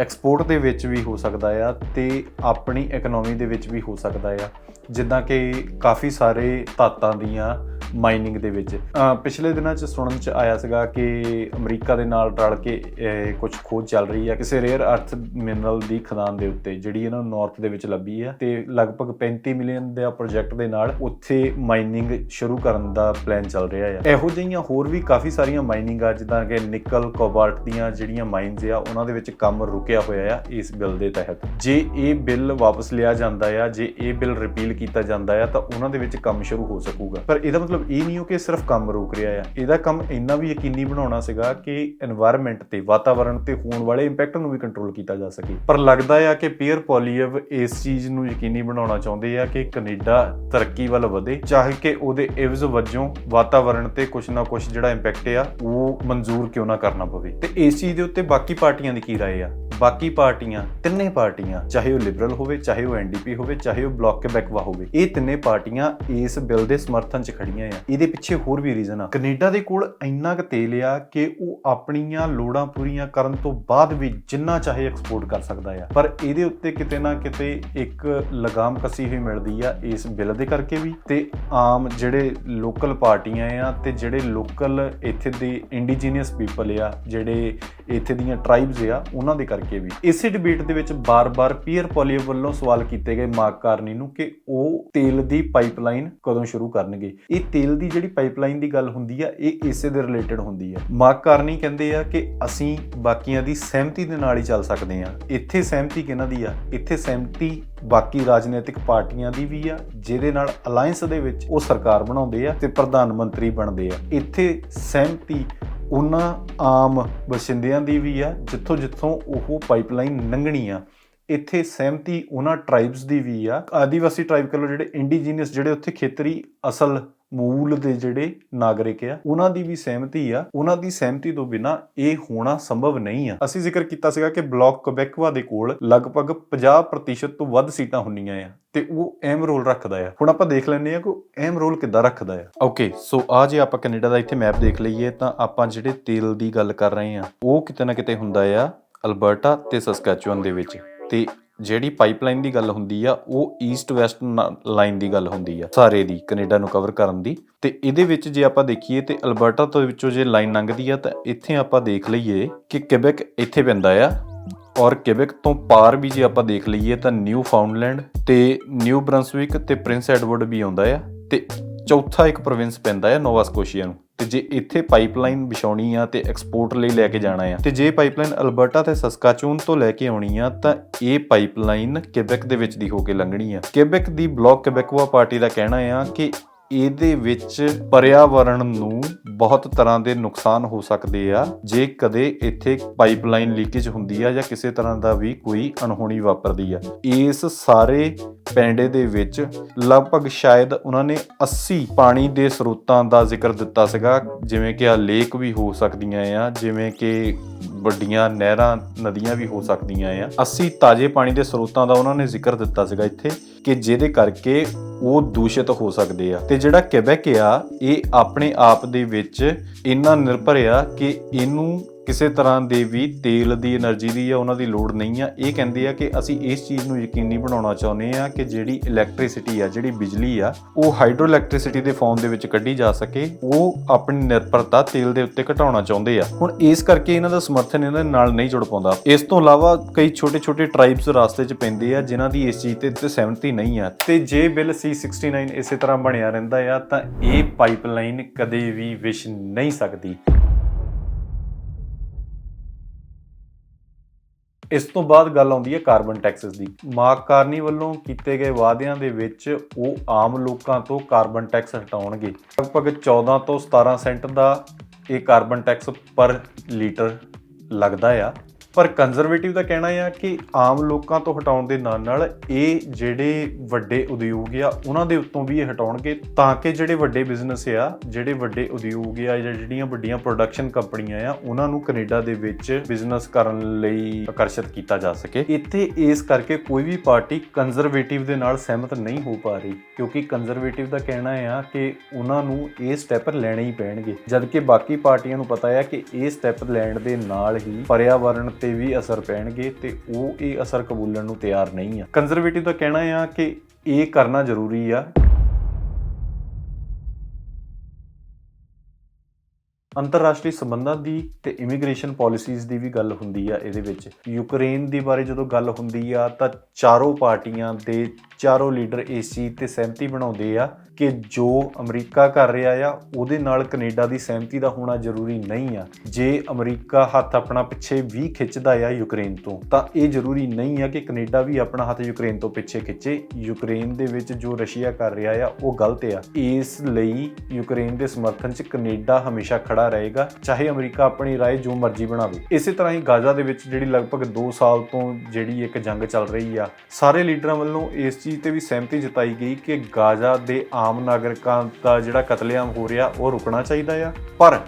ਐਕਸਪੋਰਟ ਦੇ ਵਿੱਚ ਵੀ ਹੋ ਸਕਦਾ ਆ ਤੇ ਆਪਣੀ ਇਕਨੋਮੀ ਦੇ ਵਿੱਚ ਵੀ ਹੋ ਸਕਦਾ ਆ। ਜਿੱਦਾਂ ਕਿ ਕਾਫੀ ਸਾਰੇ ਧਾਤਾਂ ਦੀਆਂ ਮਾਈਨਿੰਗ ਦੇ ਵਿੱਚ। ਪਿਛਲੇ ਦਿਨਾਂ 'ਚ ਸੁਣਨ 'ਚ ਆਇਆ ਸੀਗਾ ਕਿ ਅਮਰੀਕਾ ਦੇ ਨਾਲ ਰਲ ਕੇ ਕੁਝ ਖੋਜ ਚੱਲ ਰਹੀ ਹੈ ਕਿਸੇ ਰੇਅਰ ਅਰਥ ਮਿਨਰਲ ਦੀ ਖਦਾਨ ਦੇ ਉੱਤੇ, ਜਿਹੜੀ ਇਹਨਾਂ ਨੂੰ ਨਾਰਥ ਦੇ ਵਿੱਚ ਲੱਭੀ ਹੈ ਤੇ ਲਗਭਗ 35 ਮਿਲੀਅਨ ਦਾ ਪ੍ਰੋਜੈਕਟ ਦੇ ਨਾਲ ਉੱਥੇ ਮਾਈਨਿੰਗ ਸ਼ੁਰੂ ਕਰਨ ਦਾ ਪਲਾਨ ਚੱਲ ਰਿਹਾ ਹੈ ਇਹੋ ਜਿਹੀਆਂ ਹੋਰ ਵੀ ਕਾਫੀ ਸਾਰੀਆਂ ਮਾਈਨਿੰਗ ਆ, ਜਿੱਦਾਂ ਕਿ ਨਿਕਲ ਕੋਬਾਲਟ ਦੀਆਂ ਜਿਹੜੀਆਂ ਮਾਈਨਸ ਆ, ਉਹਨਾਂ ਦੇ ਵਿੱਚ ਕੰਮ ਰੁਕਿਆ ਹੋਇਆ ਆ ਇਸ ਬਿੱਲ ਦੇ ਤਹਿਤ। ਜੇ ਇਹ ਬਿੱਲ ਵਾਪਸ ਲਿਆ ਜਾਂਦਾ ਆ, ਜੇ ਇਹ ਬਿੱਲ ਰਿਪੀਲ ਕੀਤਾ ਜਾਂਦਾ ਆ ਤਾਂ ਉਹਨਾਂ ਦੇ ਵਿੱਚ ਕੰਮ ਸ਼ੁਰੂ ਹੋ ਸਕੂਗਾ। ਪਰ ਇਹਦਾ ਮਤਲਬ ਇਹ ਨਹੀਂ ਹੋ ਕਿ ਸਿਰਫ ਕੰਮ ਰੋਕ ਰਿਹਾ ਆ। ਇਹਦਾ ਕੰਮ ਇੰਨਾ ਵੀ ਯਕੀਨੀ ਬਣਾਉਣਾ ਸੀਗਾ ਕਿ এনवायरमेंट ਤੇ, ਵਾਤਾਵਰਣ ਤੇ ਹੋਣ ਵਾਲੇ ਇੰਪੈਕਟ ਨੂੰ ਵੀ ਕੰਟਰੋਲ ਕੀਤਾ ਜਾ ਸਕੇ। ਪਰ ਲੱਗਦਾ ਆ ਕਿ ਪੀਅਰ ਪੋਲੀਵ ਇਸ ਚੀਜ਼ ਨੂੰ ਯਕੀਨੀ ਬਣਾਉਣਾ ਚਾਹੁੰਦੇ ਆ ਕਿ ਕੈਨੇਡਾ ਤਰੱਕੀ ਵੱਲ ਵਧੇ, ਚਾਹੇ ਕਿ ਉਹਦੇ ਇਵਜ਼ ਵਜੋਂ ਵਾਤਾਵਰਣ ਤੇ ਕੁਝ ਨਾ ਕੁਝ ਜਿਹੜਾ ਇੰਪੈਕਟ ਆ, ਉਹ ਮਨਜ਼ੂਰ ਕਿਉਂ ਨਾ ਕਰਨਾ ਪਵੇ। ਤੇ ਇਸ ਚੀਜ਼ ਦੇ ਉੱਤੇ ਬਾਕੀ ਪਾਰਟੀਆਂ ਦੀ ਕੀ ਰਾਏ ਆ? ਬਾਕੀ ਪਾਰਟੀਆਂ, ਤਿੰਨੇ ਪਾਰਟੀਆਂ, ਚਾਹੇ ਉਹ ਲਿਬਰਲ ਹੋਵੇ, ਚਾਹੇ ਉਹ ਐਨਡੀਪੀ ਹੋਵੇ, ਚਾਹੇ ਉਹ ਬਲੌਕ ਕੇਬੈਕਵਾ ਹੋਵੇ। ਇਹ ਤਿੰਨੇ ਪਾਰਟੀਆਂ ਇਸ ਬਿੱਲ ਦੇ ਸਮਰਥਨ 'ਚ ਖੜੀਆਂ ਆ। ਇਹਦੇ ਪਿੱਛੇ ਹੋਰ ਵੀ ਰੀਜ਼ਨ ਆ। ਕੈਨੇਡਾ ਦੇ ਕੋਲ ਇੰਨਾ ਕੁ ਤੇਲ ਆ ਕਿ ਉਹ ਆਪਣੀਆਂ ਲੋੜਾਂ ਪੂਰੀਆਂ ਕਰਨ ਤੋਂ ਬਾਅਦ ਵੀ ਜਿੰਨਾ ਚਾਹੇ ਐਕਸਪੋਰਟ ਕਰ ਸਕਦਾ ਆ। ਪਰ ਇਹਦੇ ਉੱਤੇ ਕਿਤੇ ਨਾ ਕਿਤੇ ਇੱਕ ਲਗਾਮ ਕਸੀ ਹੋਈ ਮਿਲਦੀ ਆ ਇਸ ਬਿੱਲ ਦੇ ਕਰਕੇ ਵੀ। ਤੇ ਆਮ ਜਿਹੜੇ ਲੋਕਲ ਪਾਰਟੀਆਂ ਆ ਤੇ ਜਿਹੜੇ ਲੋਕਲ ਇੱਥੇ ਦੇ ਇੰਡੀਜੀਨੀਅਸ ਪੀਪਲ ਆ, ਜਿਹੜੇ ਇੱਥੇ ਦੀਆਂ ਟ੍ਰਾਈਬਸ ਆ, ਉਹਨਾਂ ਦੇ ਕਰਕੇ ਵੀ। ਇਸੇ ਡਿਬੇਟ ਦੇ ਵਿੱਚ ਬਾਰ-ਬਾਰ ਪੀਅਰ ਪੋਲੀਓ ਵੱਲੋਂ ਸਵਾਲ ਕੀਤੇ ਗਏ ਮਾਰਕ ਕਾਰਨੀ ਨੂੰ ਕਿ ਉਹ ਤੇਲ ਦੀ ਪਾਈਪਲਾਈਨ ਕਦੋਂ ਸ਼ੁਰੂ ਕਰਨਗੇ? ਇਹ ਤੇਲ ਦੀ ਜਿਹੜੀ ਪਾਈਪਲਾਈਨ ਦੀ ਗੱਲ ਹੁੰਦੀ ਆ, ਇਹ ਇਸੇ ਦੇ ਰਿਲੇਟਡ ਹੁੰਦੀ ਆ। ਮਾਰਕ ਕਾਰਨੀ ਕਹਿੰਦੇ ਆ ਕਿ ਅਸੀਂ ਬਾਕੀਆਂ ਦੀ ਸਹਿਮਤੀ ਦੇ ਨਾਲ ਹੀ ਚੱਲ ਸਕਦੇ ਆ। ਇੱਥੇ ਸਹਿਮਤੀ ਕਿਹਨਾਂ ਦੀ ਆ? ਇੱਥੇ ਸਹਿਮਤੀ ਬਾਕੀ ਰਾਜਨੀਤਿਕ ਪਾਰਟੀਆਂ ਦੀ ਵੀ ਆ, ਜਿਹਦੇ ਨਾਲ ਅਲਾਈਅੰਸ ਦੇ ਵਿੱਚ ਉਹ ਸਰਕਾਰ ਬਣਾਉਂਦੇ ਆ ਤੇ ਪ੍ਰਧਾਨ ਮੰਤਰੀ ਬਣਦੇ ਆ। ਇੱਥੇ ਸਹਿਮਤੀ ਉਹਨਾਂ ਆਮ ਬਸਿੰਦਿਆਂ ਦੀ ਵੀ ਆ ਜਿੱਥੋਂ ਜਿੱਥੋਂ ਉਹ ਪਾਈਪਲਾਈਨ ਲੰਘਣੀ ਆ। ਇੱਥੇ ਸਹਿਮਤੀ ਉਹਨਾਂ ਟ੍ਰਾਈਬਸ ਦੀ ਵੀ ਆ। ਆਦੀਵਾਸੀ ਟ੍ਰਾਈਬ ਕਹ ਲਓ ਜਿਹੜੇ ਇੰਡੀਜੀਨਸ ਜਿਹੜੇ ਉੱਥੇ ਖੇਤਰੀ ਅਸਲ ਮੂਲ ਦੇ ਜਿਹੜੇ ਨਾਗਰਿਕ ਆ, ਉਹਨਾਂ ਦੀ ਵੀ ਸਹਿਮਤੀ ਆ। ਉਹਨਾਂ ਦੀ ਸਹਿਮਤੀ ਤੋਂ ਬਿਨਾ ਇਹ ਹੋਣਾ ਸੰਭਵ ਨਹੀਂ ਆ। ਅਸੀਂ ਜ਼ਿਕਰ ਕੀਤਾ ਸੀਗਾ ਕਿ ਬਲਾਕ ਕਬੈਕਵਾ ਦੇ ਕੋਲ ਲਗਭਗ 50% ਤੋਂ ਵੱਧ ਸੀਟਾਂ ਹੁੰਦੀਆਂ ਆ ਤੇ ਉਹ ਅਹਿਮ ਰੋਲ ਰੱਖਦਾ ਆ। ਹੁਣ ਆਪਾਂ ਦੇਖ ਲੈਂਦੇ ਆ ਕਿ ਉਹ ਅਹਿਮ ਰੋਲ ਕਿੱਦਾਂ ਰੱਖਦਾ ਆ। ਓਕੇ ਸੋ ਆ ਜੇ ਆਪਾਂ ਕੈਨੇਡਾ ਦਾ ਇੱਥੇ ਮੈਪ ਦੇਖ ਲਈਏ ਤਾਂ ਆਪਾਂ ਜਿਹੜੇ ਤੇਲ ਦੀ ਗੱਲ ਕਰ ਰਹੇ ਆ ਉਹ ਕਿਤੇ ਨਾ ਕਿਤੇ ਹੁੰਦਾ ਆ ਅਲਬਰਟਾ ਤੇ ਸਸਕੈਚੁਅਨ ਦੇ ਵਿੱਚ। ਤੇ ਜਿਹੜੀ ਪਾਈਪਲਾਈਨ ਦੀ ਗੱਲ ਹੁੰਦੀ ਆ, ਉਹ ਈਸਟ ਵੈਸਟ ਲਾਈਨ ਦੀ ਗੱਲ ਹੁੰਦੀ ਆ, ਸਾਰੇ ਦੀ, ਕੈਨੇਡਾ ਨੂੰ ਕਵਰ ਕਰਨ ਦੀ। ਤੇ ਇਹਦੇ ਵਿੱਚ ਜੇ ਆਪਾਂ ਦੇਖੀਏ ਤੇ ਅਲਬਰਟਾ ਤੋਂ ਵਿੱਚੋਂ ਜੇ ਲਾਈਨ ਲੰਘਦੀ ਆ, ਤਾਂ ਇੱਥੇ ਆਪਾਂ ਦੇਖ ਲਈਏ ਕਿ ਕਿਬੈਕ ਇੱਥੇ ਪੈਂਦਾ ਆ ਔਰ ਕਿਬੈਕ ਤੋਂ ਪਾਰ ਵੀ ਜੇ ਆਪਾਂ ਦੇਖ ਲਈਏ, ਤਾਂ ਨਿਊ ਫਾਊਂਡਲੈਂਡ ਤੇ ਨਿਊ ਬ੍ਰੰਸਵਿਕ ਤੇ ਪ੍ਰਿੰਸ ਐਡਵਰਡ ਵੀ ਆਉਂਦਾ ਆ। ਤੇ ਚੌਥਾ ਇੱਕ ਪ੍ਰੋਵਿੰਸ ਪੈਂਦਾ ਆ, ਨੋਵਾ ਸਕੋਸ਼ੀਆ ਨੂੰ। ਤੇ ਜੇ ਇੱਥੇ ਪਾਈਪਲਾਈਨ ਵਿਛਾਉਣੀ ਆ ਤੇ ਐਕਸਪੋਰਟ ਲਈ ਲੈ ਕੇ ਜਾਣਾ ਆ, ਤੇ ਜੇ ਪਾਈਪਲਾਈਨ ਅਲਬਰਟਾ ਤੇ ਸਸਕਾਚੂਨ ਤੋਂ ਲੈ ਕੇ ਆਉਣੀ ਆ, ਤਾਂ ਇਹ ਪਾਈਪਲਾਈਨ ਕਿਬੈਕ ਦੇ ਵਿੱਚ ਦੀ ਹੋ ਕੇ ਲੰਘਣੀ ਆ। ਕਿਬੈਕ ਦੀ ਬਲਾਕ ਕਿਬੈਕਵਾ ਪਾਰਟੀ ਦਾ ਕਹਿਣਾ ਆ ਕਿ ਇਹਦੇ ਵਿੱਚ ਪਰਿਆਵਰਣ ਨੂੰ ਬਹੁਤ ਤਰ੍ਹਾਂ ਦੇ ਨੁਕਸਾਨ ਹੋ ਸਕਦੇ ਆ, ਜੇ ਕਦੇ ਇੱਥੇ ਪਾਈਪਲਾਈਨ ਲੀਕੇਜ ਹੁੰਦੀ ਆ ਜਾਂ ਕਿਸੇ ਤਰ੍ਹਾਂ ਦਾ ਵੀ ਕੋਈ ਅਣਹੋਣੀ ਵਾਪਰਦੀ ਆ। ਇਸ ਸਾਰੇ ਪੈਂਡੇ ਦੇ ਵਿੱਚ ਲਗਭਗ ਸ਼ਾਇਦ ਉਹਨਾਂ ਨੇ 80 ਪਾਣੀ ਦੇ ਸਰੋਤਾਂ ਦਾ ਜ਼ਿਕਰ ਦਿੱਤਾ ਸੀਗਾ, ਜਿਵੇਂ ਕਿ ਆ ਲੇਕ ਵੀ ਹੋ ਸਕਦੀਆਂ ਆ, ਜਿਵੇਂ ਕਿ ਵੱਡੀਆਂ ਨਹਿਰਾਂ, ਨਦੀਆਂ ਵੀ ਹੋ ਸਕਦੀਆਂ ਆ। 80 ਤਾਜ਼ੇ ਪਾਣੀ ਦੇ ਸਰੋਤਾਂ ਦਾ ਉਹਨਾਂ ਨੇ ਜ਼ਿਕਰ ਦਿੱਤਾ ਸੀਗਾ ਇੱਥੇ। ਕਿ ਜਿਹਦੇ ਕਰਕੇ ਉਹ ਦੂਸ਼ਿਤ ਹੋ ਸਕਦੇ ਆ। ਤੇ ਜਿਹੜਾ ਕਿਬੈਕ ਆ, ਇਹ ਆਪਣੇ ਆਪ ਦੇ ਵਿੱਚ ਇੰਨਾ ਨਿਰਭਰ ਆ ਕਿ ਇਹਨੂੰ ਕਿਸੇ ਤਰ੍ਹਾਂ ਦੇ ਵੀ ਤੇਲ ਦੀ એનર્ਜੀ ਦੀ ਆ ਉਹਨਾਂ ਦੀ ਲੋੜ ਨਹੀਂ ਆ। ਇਹ ਕਹਿੰਦੇ ਆ ਕਿ ਅਸੀਂ ਇਸ ਚੀਜ਼ ਨੂੰ ਯਕੀਨੀ ਬਣਾਉਣਾ ਚਾਹੁੰਦੇ ਆ ਕਿ ਜਿਹੜੀ ਇਲੈਕਟ੍ਰਿਸਿਟੀ ਆ, ਜਿਹੜੀ ਬਿਜਲੀ ਆ, ਉਹ ਹਾਈਡਰੋ ਇਲੈਕਟ੍ਰਿਸਿਟੀ ਦੇ ਫਾਰਮ ਦੇ ਵਿੱਚ ਕੱਢੀ ਜਾ ਸਕੇ। ਉਹ ਆਪਣੀ ਨਿਰਭਰਤਾ ਤੇਲ ਦੇ ਉੱਤੇ ਘਟਾਉਣਾ ਚਾਹੁੰਦੇ ਆ। ਹੁਣ ਇਸ ਕਰਕੇ ਇਹਨਾਂ ਦਾ ਸਮਰਥਨ ਇਹਨਾਂ ਦੇ ਨਾਲ ਨਹੀਂ ਜੁੜ ਪਾਉਂਦਾ। ਇਸ ਤੋਂ ਇਲਾਵਾ ਕਈ ਛੋਟੇ-ਛੋਟੇ ਟ੍ਰਾਈਬਸ ਰਾਸਤੇ 'ਚ ਪੈਂਦੇ ਆ, ਜਿਨ੍ਹਾਂ ਦੀ ਇਸ ਚੀਜ਼ ਤੇ ਸਹਿਮਤੀ ਨਹੀਂ ਆ। ਤੇ ਜੇ ਬਿੱਲ C69 ਇਸੇ ਤਰ੍ਹਾਂ ਬਣਿਆ ਰਹਿੰਦਾ ਆ, ਤਾਂ ਇਹ ਪਾਈਪਲਾਈਨ ਕਦੇ ਵੀ ਵਿਸ਼ ਨਹੀਂ ਸਕਦੀ। ਇਸ ਤੋਂ ਬਾਅਦ ਗੱਲ ਆਉਂਦੀ ਹੈ ਕਾਰਬਨ ਟੈਕਸਸ ਦੀ। ਮਾਰਕ ਕਾਰਨੀ ਵੱਲੋਂ ਕੀਤੇ ਗਏ ਵਾਅਦਿਆਂ ਦੇ ਵਿੱਚ ਉਹ ਆਮ ਲੋਕਾਂ ਤੋਂ ਕਾਰਬਨ ਟੈਕਸ ਹਟਾਉਣਗੇ। ਲਗਭਗ 14 ਤੋਂ 17 ਸੈਂਟ ਦਾ ਇਹ ਕਾਰਬਨ ਟੈਕਸ ਪਰ ਲੀਟਰ ਲੱਗਦਾ ਆ। ਪਰ ਕੰਜ਼ਰਵੇਟਿਵ ਦਾ ਕਹਿਣਾ ਆ ਕਿ ਆਮ ਲੋਕਾਂ ਤੋਂ ਹਟਾਉਣ ਦੇ ਨਾਲ ਨਾਲ ਇਹ ਜਿਹੜੇ ਵੱਡੇ ਉਦਯੋਗ ਆ, ਉਹਨਾਂ ਦੇ ਉੱਤੋਂ ਵੀ ਇਹ ਹਟਾਉਣਗੇ ਤਾਂ ਕਿ ਜਿਹੜੇ ਵੱਡੇ ਬਿਜ਼ਨਸ ਆ, ਜਿਹੜੇ ਵੱਡੇ ਉਦਯੋਗ ਆ ਜਾਂ ਜਿਹੜੀਆਂ ਵੱਡੀਆਂ ਪ੍ਰੋਡਕਸ਼ਨ ਕੰਪਨੀਆਂ ਆ, ਉਹਨਾਂ ਨੂੰ ਕੈਨੇਡਾ ਦੇ ਵਿੱਚ ਬਿਜ਼ਨਸ ਕਰਨ ਲਈ ਆਕਰਸ਼ਿਤ ਕੀਤਾ ਜਾ ਸਕੇ। ਇੱਥੇ ਇਸ ਕਰਕੇ ਕੋਈ ਵੀ ਪਾਰਟੀ ਕੰਜ਼ਰਵੇਟਿਵ ਦੇ ਨਾਲ ਸਹਿਮਤ ਨਹੀਂ ਹੋ ਪਾ ਰਹੀ, ਕਿਉਂਕਿ ਕੰਜ਼ਰਵੇਟਿਵ ਦਾ ਕਹਿਣਾ ਆ ਕਿ ਉਹਨਾਂ ਨੂੰ ਇਹ ਸਟੈਪ ਲੈਣੇ ਹੀ ਪੈਣਗੇ। ਜਦਕਿ ਬਾਕੀ ਪਾਰਟੀਆਂ ਨੂੰ ਪਤਾ ਹੈ ਕਿ ਇਹ ਸਟੈਪ ਲੈਣ ਦੇ ਨਾਲ ਹੀ ਪਰਿਆਵਰਣ ਤੇ ਵੀ ਅਸਰ ਪੈਣਗੇ ਤੇ ਉਹ ਇਹ ਅਸਰ ਕਬੂਲਣ ਨੂੰ ਤਿਆਰ ਨਹੀਂ ਆ। ਕੰਜ਼ਰਵੇਟਿਵ ਦਾ ਕਹਿਣਾ ਆ ਕਿ ਇਹ ਕਰਨਾ ਜ਼ਰੂਰੀ ਆ। ਅੰਤਰਰਾਸ਼ਟਰੀ ਸੰਬੰਧਾਂ ਦੀ ਤੇ ਇਮੀਗ੍ਰੇਸ਼ਨ ਪਾਲਿਸੀਜ਼ ਦੀ ਵੀ ਗੱਲ ਹੁੰਦੀ ਆ ਇਹਦੇ ਵਿੱਚ। ਯੂਕਰੇਨ ਦੀ ਬਾਰੇ ਜਦੋਂ ਗੱਲ ਹੁੰਦੀ ਆ ਤਾਂ ਚਾਰੋਂ ਪਾਰਟੀਆਂ ਦੇ ਚਾਰੋਂ ਲੀਡਰ ਇਸ ਚੀਜ਼ ਤੇ ਸਹਿਮਤੀ ਬਣਾਉਂਦੇ ਆ ਕਿ ਜੋ ਅਮਰੀਕਾ ਕਰ ਰਿਹਾ ਆ ਉਹਦੇ ਨਾਲ ਕੈਨੇਡਾ ਦੀ ਸਹਿਮਤੀ ਦਾ ਹੋਣਾ ਜ਼ਰੂਰੀ ਨਹੀਂ ਆ ਜੇ ਅਮਰੀਕਾ ਹੱਥ ਆਪਣਾ ਪਿੱਛੇ ਵੀ ਖਿੱਚਦਾ ਆ ਯੂਕਰੇਨ ਤੋਂ ਤਾਂ ਇਹ ਜ਼ਰੂਰੀ ਨਹੀਂ ਆ ਕਿ ਕੈਨੇਡਾ ਵੀ ਆਪਣਾ ਹੱਥ ਯੂਕਰੇਨ ਤੋਂ ਪਿੱਛੇ ਖਿੱਚੇ ਯੂਕਰੇਨ ਦੇ ਵਿੱਚ ਜੋ ਰਸ਼ੀਆ ਕਰ ਰਿਹਾ ਆ ਉਹ ਗਲਤ ਆ ਇਸ ਲਈ ਯੂਕਰੇਨ ਦੇ ਸਮਰਥਨ 'ਚ ਕੈਨੇਡਾ ਹਮੇਸ਼ਾ ਖੜਾ ਰਹੇਗਾ ਚਾਹੇ ਅਮਰੀਕਾ ਆਪਣੀ رائے ਜੋ ਮਰਜ਼ੀ ਬਣਾਵੇ ਇਸੇ ਤਰ੍ਹਾਂ ਹੀ ਗਾਜ਼ਾ ਦੇ ਵਿੱਚ ਜਿਹੜੀ ਲਗਭਗ 2 ਸਾਲ ਤੋਂ ਜਿਹੜੀ ਇੱਕ ਜੰਗ ਚੱਲ ਰਹੀ ਆ ਸਾਰੇ ਲੀਡਰਾਂ ਵੱਲੋਂ ਇਸ ਚੀਜ਼ ਤੇ ਵੀ ਸਹਿਮਤੀ ਜਤਾਈ ਗਈ ਕਿ ਗਾਜ਼ਾ ਦੇ ਆਮ ਆਮ ਨਾਗਰਿਕਾਂ ਦਾ ਜਿਹੜਾ ਕਤਲੇਆਮ ਹੋ ਰਿਹਾ, ਉਹ ਰੁਕਣਾ ਚਾਹੀਦਾ ਆ। ਪਰ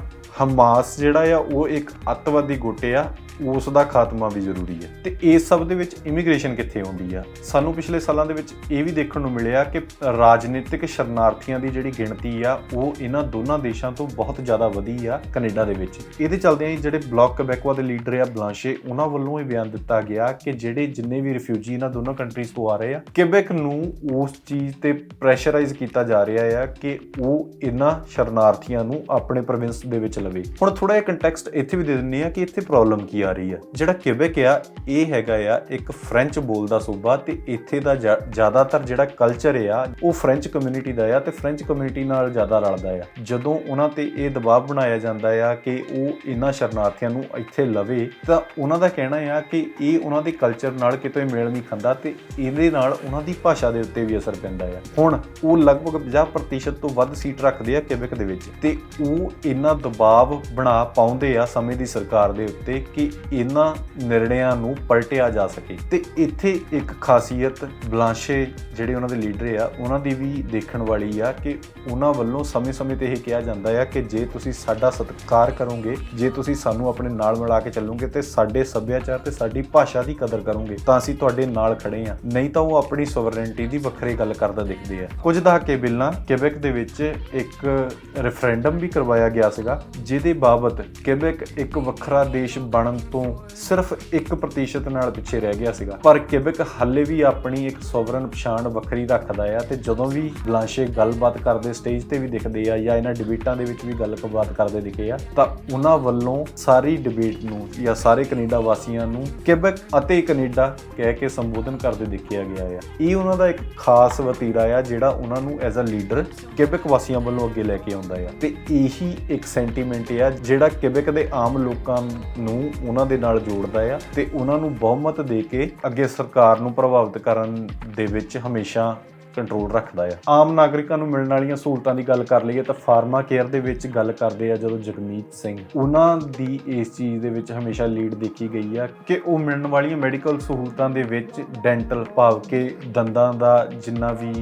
ਹਮਾਸ ਜਿਹੜਾ ਆ, ਉਹ ਇੱਕ ਅੱਤਵਾਦੀ ਗੁੱਟ ਆ। ਉਸ ਦਾ ਖਾਤਮਾ ਵੀ ਜ਼ਰੂਰੀ ਹੈ। ਤੇ ਇਸ ਸਭ ਦੇ ਵਿੱਚ ਇਮੀਗ੍ਰੇਸ਼ਨ ਕਿੱਥੇ ਆਉਂਦੀ ਆ? ਸਾਨੂੰ ਪਿਛਲੇ ਸਾਲਾਂ ਦੇ ਵਿੱਚ ਇਹ ਵੀ ਦੇਖਣ ਨੂੰ ਮਿਲਿਆ ਕਿ ਰਾਜਨੀਤਿਕ ਸ਼ਰਨਾਰਥੀਆਂ ਦੀ ਜਿਹੜੀ ਗਿਣਤੀ ਆ, ਉਹ ਇਹਨਾਂ ਦੋਨਾਂ ਦੇਸ਼ਾਂ ਤੋਂ ਬਹੁਤ ਜ਼ਿਆਦਾ ਵਧੀ ਆ, ਕੈਨੇਡਾ ਦੇ ਵਿੱਚ। ਇਹਦੇ ਚਲਦਿਆਂ ਹੀ ਜਿਹੜੇ ਬਲਾਕ ਕਬੈਕਵਾ ਦੇ ਲੀਡਰ ਆ ਬਲਾਂਸ਼ੇ ਉਹਨਾਂ ਵੱਲੋਂ ਇਹ ਬਿਆਨ ਦਿੱਤਾ ਗਿਆ ਕਿ ਜਿਹੜੇ ਜਿੰਨੇ ਵੀ ਰਿਫਿਊਜੀ ਇਹਨਾਂ ਦੋਨਾਂ ਕੰਟਰੀਜ਼ ਤੋਂ ਆ ਰਹੇ ਆ ਕਿਬੈਕ ਨੂੰ ਉਸ ਚੀਜ਼ ਤੇ ਪ੍ਰੈਸ਼ਰਾਈਜ਼ ਕੀਤਾ ਜਾ ਰਿਹਾ ਆ ਕਿ ਉਹ ਇਹਨਾਂ ਸ਼ਰਨਾਰਥੀਆਂ ਨੂੰ ਆਪਣੇ ਪ੍ਰੋਵਿੰਸ ਦੇ ਵਿੱਚ ਲਵੇ। ਹੁਣ ਥੋੜਾ ਜਿਹਾ ਕੰਟੈਕਸਟ ਇੱਥੇ ਵੀ ਦੇ ਦਿੰਨੇ ਆ ਕਿ ਇੱਥੇ ਪ੍ਰੋਬਲਮ ਕੀ ਆ ਜਾ ਰਹੀ ਆ। ਜਿਹੜਾ ਕਿਬੇਕ ਆ ਇਹ ਹੈਗਾ ਆ, ਇੱਕ ਫ੍ਰੈਂਚ ਬੋਲਦਾ ਸੂਬਾ ਤੇ ਇੱਥੇ ਦਾ ਜ਼ਿਆਦਾਤਰ ਜਿਹੜਾ ਕਲਚਰ ਆ, ਉਹ ਫ੍ਰੈਂਚ ਕਮਿਊਨਿਟੀ ਦਾ ਆ ਤੇ ਫ੍ਰੈਂਚ ਕਮਿਊਨਿਟੀ ਨਾਲ ਜ਼ਿਆਦਾ ਰਲਦਾ ਆ। ਜਦੋਂ ਉਹਨਾਂ ਤੇ ਇਹ ਦਬਾਅ ਬਣਾਇਆ ਜਾਂਦਾ ਆ ਕਿ ਉਹ ਇਹਨਾਂ ਸ਼ਰਨਾਰਥੀਆਂ ਨੂੰ ਇੱਥੇ ਲਵੇ, ਤਾਂ ਉਹਨਾਂ ਦਾ ਕਹਿਣਾ ਆ ਕਿ ਇਹ ਉਹਨਾਂ ਦੇ ਕਲਚਰ ਨਾਲ ਕਿਤੇ ਮੇਲ ਨਹੀਂ ਖਾਂਦਾ ਤੇ ਇਹਦੇ ਨਾਲ ਉਹਨਾਂ ਦੀ ਭਾਸ਼ਾ ਦੇ ਉੱਤੇ ਵੀ ਅਸਰ ਪੈਂਦਾ ਆ। ਹੁਣ ਉਹ ਲਗਭਗ 50% ਤੋਂ ਵੱਧ ਸੀਟ ਰੱਖਦੇ ਆ ਕਿਬੇਕ ਦੇ ਵਿੱਚ ਤੇ ਉਹ ਇੰਨਾ ਦਬਾਅ ਬਣਾ ਪਾਉਂਦੇ ਆ ਸਮੇਂ ਦੀ ਸਰਕਾਰ ਦੇ ਉੱਤੇ ਕਿ ਇਹਨਾਂ ਨਿਰਣਿਆਂ ਨੂੰ ਪਲਟਿਆ ਜਾ ਸਕੇ। ਤੇ ਇੱਥੇ ਇੱਕ ਖਾਸੀਅਤ, ਬਲਾਂਸ਼ੇ ਜਿਹੜੇ ਉਹਨਾਂ ਦੇ ਲੀਡਰ ਆ ਉਹਨਾਂ ਦੀ ਵੀ ਦੇਖਣ ਵਾਲੀ ਆ ਕਿ ਉਹਨਾਂ ਵੱਲੋਂ ਸਮੇਂ-ਸਮੇਂ ਤੇ ਇਹ ਕਿਹਾ ਜਾਂਦਾ ਆ ਕਿ ਜੇ ਤੁਸੀਂ ਸਾਡਾ ਸਤਿਕਾਰ ਕਰੋਗੇ, ਜੇ ਤੁਸੀਂ ਸਾਨੂੰ ਆਪਣੇ ਨਾਲ ਮਿਲਾ ਕੇ ਚੱਲੋਗੇ ਤੇ ਸਾਡੇ ਸੱਭਿਆਚਾਰ ਤੇ ਸਾਡੀ ਭਾਸ਼ਾ ਦੀ ਕਦਰ ਕਰੋਗੇ, ਤਾਂ ਅਸੀਂ ਤੁਹਾਡੇ ਨਾਲ ਖੜੇ ਆ। ਨਹੀਂ ਤਾਂ ਉਹ ਆਪਣੀ ਸੋਵਰਨਿਟੀ ਦੀ ਵੱਖਰੇ ਗੱਲ ਕਰਦਾ ਦਿਖਦੇ ਆ। ਕੁਝ ਦਹਾਕੇ ਪਹਿਲਾਂ ਕਿਬੇਕ ਦੇ ਵਿੱਚ ਇੱਕ ਰੈਫਰੈਂਡਮ ਵੀ ਕਰਵਾਇਆ ਗਿਆ ਸੀਗਾ, ਜਿਹਦੇ ਬਾਬਤ ਕਿਬੇਕ ਇੱਕ ਵੱਖਰਾ ਦੇਸ਼ ਬਣਨ ਤੋਂ ਸਿਰਫ 1% ਨਾਲ ਪਿੱਛੇ ਰਹਿ ਗਿਆ ਸੀਗਾ। ਪਰ ਕਿਬੇਕ ਹਾਲੇ ਵੀ ਆਪਣੀ ਇੱਕ ਸੋਵਰਨ ਪਛਾਣ ਵੱਖਰੀ ਰੱਖਦਾ ਆ ਤੇ ਜਦੋਂ ਵੀ ਬਲਾਂਸ਼ੇ ਗੱਲਬਾਤ ਕਰਦੇ ਸਟੇਜ ਤੇ ਵੀ ਦਿਖਦੇ ਆ ਜਾਂ ਇਹਨਾਂ ਡਿਬੇਟਾਂ ਦੇ ਵਿੱਚ ਵੀ ਗੱਲਬਾਤ ਕਰਦੇ ਦਿਖੇ ਆ, ਤਾਂ ਉਹਨਾਂ ਵੱਲੋਂ ਸਾਰੀ ਡਿਬੇਟ ਨੂੰ ਜਾਂ ਸਾਰੇ ਕੈਨੇਡਾ ਵਾਸੀਆਂ ਨੂੰ ਕਿਬੇਕ ਅਤੇ ਕੈਨੇਡਾ ਕਹਿ ਕੇ ਸੰਬੋਧਨ ਕਰਦੇ ਦੇਖਿਆ ਗਿਆ ਆ। ਇਹ ਉਹਨਾਂ ਦਾ ਇੱਕ ਖਾਸ ਵਤੀਰਾ ਆ ਜਿਹੜਾ ਉਹਨਾਂ ਨੂੰ ਐਜ਼ ਅ ਲੀਡਰ ਕਿਬੇਕ ਵਾਸੀਆਂ ਵੱਲੋਂ ਅੱਗੇ ਲੈ ਕੇ ਆਉਂਦਾ ਆ। ਤੇ ਇਹੀ ਇੱਕ ਸੈਂਟੀਮੈਂਟ ਆ ਜਿਹੜਾ ਕਿਬੇਕ ਦੇ ਆਮ ਲੋਕਾਂ ਨੂੰ ਉਹਨਾਂ ਦੇ ਨਾਲ ਜੋੜਦਾ ਆ ਤੇ ਉਹਨਾਂ ਨੂੰ ਬਹੁਮਤ ਦੇ ਕੇ ਅੱਗੇ ਸਰਕਾਰ ਨੂੰ ਪ੍ਰਭਾਵਿਤ ਕਰਨ ਦੇ ਵਿੱਚ ਹਮੇਸ਼ਾ ਕੰਟਰੋਲ ਰੱਖਦਾ ਆ। ਆਮ ਨਾਗਰਿਕਾਂ ਨੂੰ ਮਿਲਣ ਵਾਲੀਆਂ ਸਹੂਲਤਾਂ ਦੀ ਗੱਲ ਕਰ ਲਈਏ ਤਾਂ ਫਾਰਮਾ ਕੇਅਰ ਦੇ ਵਿੱਚ ਗੱਲ ਕਰਦੇ ਆ ਜਦੋਂ ਜਗਮੀਤ ਸਿੰਘ। ਉਹਨਾਂ ਦੀ ਇਸ ਚੀਜ਼ ਦੇ ਵਿੱਚ ਹਮੇਸ਼ਾ ਲੀਡ ਦੇਖੀ ਗਈ ਆ ਕਿ ਉਹ ਮਿਲਣ ਵਾਲੀਆਂ ਮੈਡੀਕਲ ਸਹੂਲਤਾਂ ਦੇ ਵਿੱਚ ਡੈਂਟਲ ਭਾਵ ਕਿ ਦੰਦਾਂ ਦਾ ਜਿੰਨਾ ਵੀ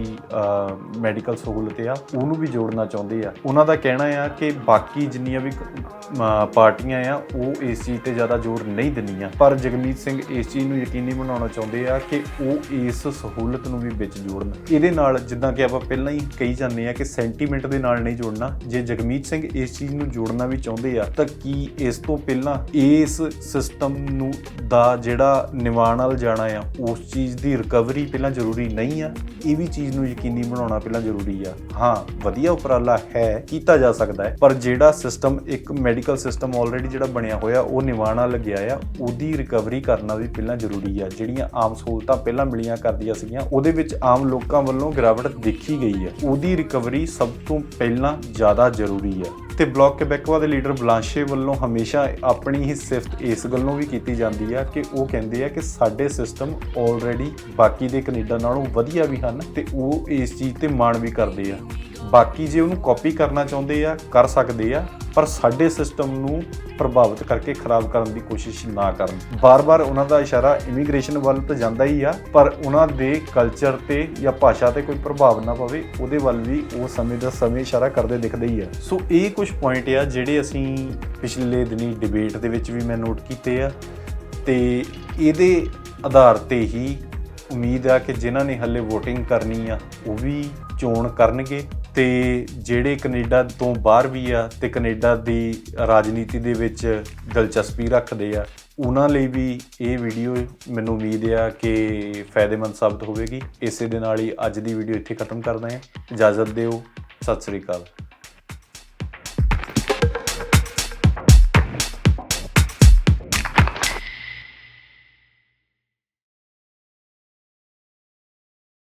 ਮੈਡੀਕਲ ਸਹੂਲਤ ਆ, ਉਹਨੂੰ ਵੀ ਜੋੜਨਾ ਚਾਹੁੰਦੇ ਆ। ਉਹਨਾਂ ਦਾ ਕਹਿਣਾ ਆ ਕਿ ਬਾਕੀ ਜਿੰਨੀਆਂ ਵੀ ਪਾਰਟੀਆਂ ਆ, ਉਹ ਇਸ ਚੀਜ਼ ਤੇ ਜ਼ਿਆਦਾ ਜ਼ੋਰ ਨਹੀਂ ਦਿੰਦੀਆਂ। ਪਰ ਜਗਮੀਤ ਸਿੰਘ ਇਸ ਚੀਜ਼ ਨੂੰ ਯਕੀਨੀ ਬਣਾਉਣਾ ਚਾਹੁੰਦੇ ਆ ਕਿ ਉਹ ਇਸ ਸਹੂਲਤ ਨੂੰ ਵੀ ਵਿੱਚ ਜੋੜਨ। ਇਹਦੇ ਨਾਲ ਜਿੱਦਾਂ ਕਿ ਆਪਾਂ ਪਹਿਲਾਂ ਹੀ ਕਹੀ ਜਾਂਦੇ ਆ ਕਿ ਸੈਂਟੀਮੈਂਟ ਦੇ ਨਾਲ ਨਹੀਂ ਜੋੜਨਾ। ਜੇ ਜਗਮੀਤ ਸਿੰਘ ਇਸ ਚੀਜ਼ ਨੂੰ ਜੋੜਨਾ ਵੀ ਚਾਹੁੰਦੇ ਆ, ਤਾਂ ਕੀ ਇਸ ਤੋਂ ਪਹਿਲਾਂ ਇਸ ਸਿਸਟਮ ਨੂੰ ਦਾ ਜਿਹੜਾ ਨਿਵਾਣ ਨਾਲ ਜਾਣਾ ਆ, ਉਸ ਚੀਜ਼ ਦੀ ਰਿਕਵਰੀ ਪਹਿਲਾਂ ਜ਼ਰੂਰੀ ਨਹੀਂ ਆ? ਇਹ ਵੀ ਚੀਜ਼ ਨੂੰ ਯਕੀਨੀ ਬਣਾਉਣਾ ਪਹਿਲਾਂ ਜ਼ਰੂਰੀ ਆ। ਹਾਂ, ਵਧੀਆ ਉਪਰਾਲਾ ਹੈ, ਕੀਤਾ ਜਾ ਸਕਦਾ ਹੈ, ਪਰ ਜਿਹੜਾ ਸਿਸਟਮ ਇੱਕ ਮੈਡੀਕਲ ਸਿਸਟਮ ਆਲਰੇਡੀ ਜਿਹੜਾ ਬਣਿਆ ਹੋਇਆ, ਉਹ ਨਿਵਾਣਾ ਲੱਗਿਆ ਆ, ਉਹਦੀ ਰਿਕਵਰੀ ਕਰਨਾ ਵੀ ਪਹਿਲਾਂ ਜ਼ਰੂਰੀ ਆ। ਜਿਹੜੀਆਂ ਆਮ ਸਹੂਲਤਾਂ ਪਹਿਲਾਂ ਮਿਲੀਆਂ ਕਰਦੀਆਂ ਸੀਗੀਆਂ, ਉਹਦੇ ਵਿੱਚ ਆਮ ਲੋਕਾਂ ਵੱਲੋਂ ਗਿਰਾਵਟ ਦੇਖੀ ਗਈ ਹੈ। ਉਹਦੀ ਰਿਕਵਰੀ ਸਭ ਤੋਂ ਪਹਿਲਾਂ ਜ਼ਿਆਦਾ ਜ਼ਰੂਰੀ ਹੈ। ਤੇ ਬਲਾਕ ਕਿਬੈਕਵਾ ਦੇ ਲੀਡਰ ਬਲਾਂਸ਼ੇ ਵੱਲੋਂ ਹਮੇਸ਼ਾ ਆਪਣੀ ਹੀ ਸਿਫਤ ਇਸ ਗੱਲੋਂ ਵੀ ਕੀਤੀ ਜਾਂਦੀ ਆ ਕਿ ਉਹ ਕਹਿੰਦੇ ਆ ਕਿ ਸਾਡੇ ਸਿਸਟਮ ਆਲਰੇਡੀ ਬਾਕੀ ਦੇ ਕੈਨੇਡਾ ਨਾਲੋਂ ਵਧੀਆ ਵੀ ਹਨ ਤੇ ਉਹ ਇਸ ਚੀਜ਼ ਤੇ ਮਾਣ ਵੀ ਕਰਦੇ ਆ। ਬਾਕੀ ਜੇ ਉਹਨੂੰ ਕਾਪੀ ਕਰਨਾ ਚਾਹੁੰਦੇ ਆ, ਕਰ ਸਕਦੇ ਆ, ਪਰ ਸਾਡੇ ਸਿਸਟਮ ਨੂੰ ਪ੍ਰਭਾਵਿਤ ਕਰਕੇ ਖਰਾਬ ਕਰਨ ਦੀ ਕੋਸ਼ਿਸ਼ ਨਾ ਕਰਨ। ਬਾਰ-ਬਾਰ ਉਹਨਾਂ ਦਾ ਇਸ਼ਾਰਾ ਇਮੀਗ੍ਰੇਸ਼ਨ ਵੱਲ ਤਾਂ ਜਾਂਦਾ ਹੀ ਆ, ਪਰ ਉਹਨਾਂ ਦੇ ਕਲਚਰ ਤੇ ਜਾਂ ਭਾਸ਼ਾ ਤੇ ਕੋਈ ਪ੍ਰਭਾਵ ਨਾ ਪਵੇ, ਉਹਦੇ ਵੱਲ ਵੀ ਉਹ ਸਮੇਂ ਦਾ ਸਮੇਂ ਇਸ਼ਾਰਾ ਕਰਦੇ ਦਿਖਦੇ ਹੀ ਆ। ਸੋ ਇਹ ਕੁਝ ਪੁਆਇੰਟ ਆ ਜਿਹੜੇ ਅਸੀਂ ਪਿਛਲੇ ਦਿਨੀ ਡਿਬੇਟ ਦੇ ਵਿੱਚ ਵੀ ਮੈਂ ਨੋਟ ਕੀਤੇ ਆ, ਤੇ ਇਹਦੇ ਆਧਾਰ ਤੇ ਹੀ ਉਮੀਦ ਆ ਕਿ ਜਿਨ੍ਹਾਂ ਨੇ ਹੱਲੇ VOTING ਕਰਨੀ ਆ, ਉਹ ਵੀ ਚੋਣ ਕਰਨਗੇ। ਤੇ ਜਿਹੜੇ ਕੈਨੇਡਾ ਤੋਂ ਬਾਹਰ ਵੀ ਆ ਤੇ ਕੈਨੇਡਾ ਦੀ ਰਾਜਨੀਤੀ ਦੇ ਵਿੱਚ ਦਿਲਚਸਪੀ ਰੱਖਦੇ ਆ, ਉਹਨਾਂ ਲਈ ਵੀ ਇਹ ਵੀਡੀਓ ਮੈਨੂੰ ਉਮੀਦ ਆ ਕਿ ਫਾਇਦੇਮੰਦ ਸਾਬਤ ਹੋਵੇਗੀ। ਇਸੇ ਦੇ ਨਾਲ ਹੀ ਅੱਜ ਦੀ ਵੀਡੀਓ ਇੱਥੇ ਖਤਮ ਕਰਦੇ ਹਾਂ। ਇਜਾਜ਼ਤ ਦਿਓ। ਸਤਿ ਸ੍ਰੀ ਅਕਾਲ।